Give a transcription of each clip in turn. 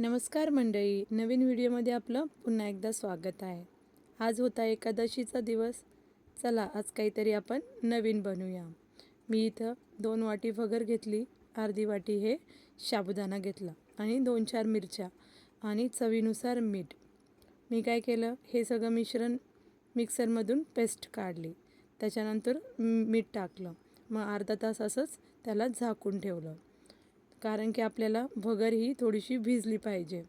नमस्कार मंडळी नवीन व्हिडिओमध्ये आपलं पुन्हा एकदा स्वागत आहे. आज होता एकादशीचा दिवस. चला आज काहीतरी आपण नवीन बनवूया मी इथं दोन वाटी भगर घेतली अर्धी वाटी हे साबुदाणा घेतला आणि दोन चार मिरच्या आणि चवीनुसार मीठ. मी काय केलं हे सगळं मिश्रण मिक्सरमधून पेस्ट काढली. त्याच्यानंतर मीठ टाकलं. मग अर्धा तास असंच त्याला झाकून ठेवलं. कारण की आपल्याला भगर ही थोडीशी भिजली पाहिजे.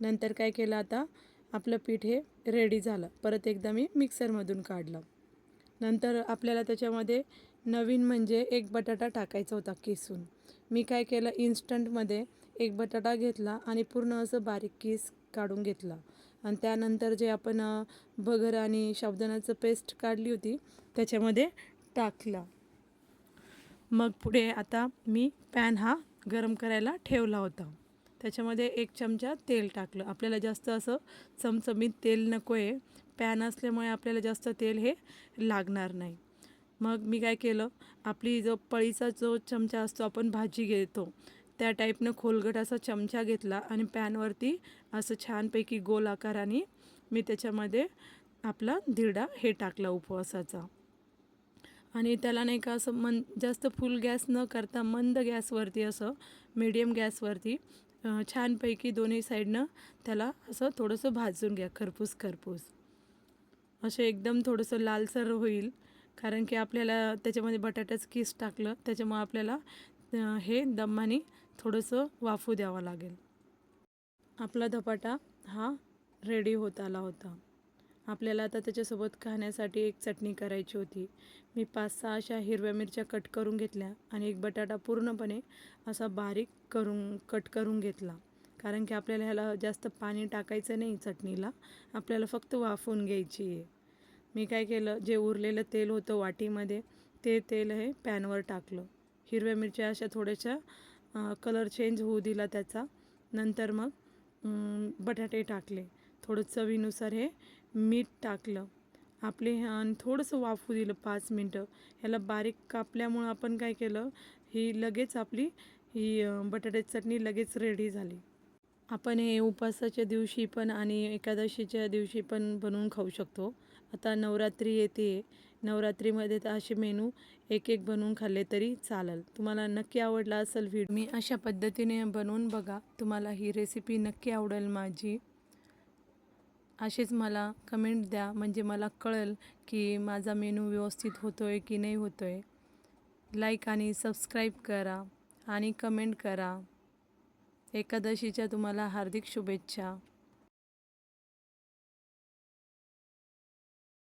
नंतर काय केलं आता? आपलं पीठ हे रेडी झालं. परत एकदा मी मिक्सरमधून काढलं. नंतर आपल्याला त्याच्यामध्ये नवीन म्हणजे एक बटाटा टाकायचा होता किसून. मी काय केलं? इन्स्टंटमध्ये एक बटाटा घेतला आणि पूर्ण असं बारीक किस काढून घेतला. आणि त्यानंतर जे आपण भगर आणि साबुदाण्याचं पेस्ट काढली होती त्याच्यामध्ये टाकला. मग पुढे आता मी पॅन हा गरम करायला ठेवला होता. त्याच्यामध्ये एक चमचा तेल टाकलं. आपल्याला जास्त असं चमचमीत तेल नको आहे पॅन असल्यामुळे आपल्याला जास्त तेल हे लागणार नाही. मग मी काय केलं? आपली जो पळीचा जो चमचा असतो आपण भाजी घेतो. त्या टाईपनं खोलगट असा चमचा घेतला आणि पॅनवरती असं छानपैकी गोल आकाराने मी त्याच्यामध्ये आपला धिरडा हे टाकला उपवासाचा. आणि त्याला नाही का असं मन जास्त फुल गॅस न करता मंद गॅसवरती असं मिडियम गॅसवरती छानपैकी दोन्ही साईडनं त्याला असं थोडंसं भाजून घ्या खरपूस खरपूस. असे एकदम थोडंसं लालसर होईल कारण की आपल्याला त्याच्यामध्ये बटाट्याचं किस टाकलं त्याच्यामुळे आपल्याला हे दमाने थोडंसं वाफू द्यावं लागेल. आपला धपाटा हा रेडी होत आला होता. आपल्याला आता त्याच्यासोबत खाण्यासाठी एक चटणी करायची होती. मी पाच सहा अशा हिरव्या मिरच्या कट करून घेतल्या आणि एक बटाटा पूर्णपणे असा बारीक करून कट करून घेतला. कारण की आपल्याला ह्याला जास्त पाणी टाकायचं नाही चटणीला. आपल्याला फक्त वाफवून घ्यायची आहे. मी काय केलं जे उरलेलं तेल होतं वाटीमध्ये ते तेल हे पॅनवर टाकलं. हिरव्या मिरच्या अशा थोड्याशा कलर चेंज होऊ दिला त्याचा. नंतर मग बटाटे टाकले. थोडं चवीनुसार हे मीठ टाकलं. आपले हे आणि थोडंसं वाफू दिलं पाच मिनटं. ह्याला बारीक कापल्यामुळं आपण काय केलं ही लगेच आपली ही बटाट्याची चटणी लगेच रेडी झाली. आपण हे उपवासाच्या दिवशी पण आणि एकादशीच्या दिवशी पण बनवून खाऊ शकतो. आता नवरात्री येते. नवरात्रीमध्ये तर असे मेनू एक एक बनवून खाल्ले तरी चालेल. तुम्हाला नक्की आवडला असेल व्हिडिओ मी अशा पद्धतीने बनवून बघा. तुम्हाला ही रेसिपी नक्की आवडेल माझी. असेच मला कमेंट द्या. म्हणजे मला कळेल की माझा मेनू व्यवस्थित होतो आहे की नाही होतो आहे लाईक आणि सबस्क्राईब करा आणि कमेंट करा. एकादशीच्या तुम्हाला हार्दिक शुभेच्छा.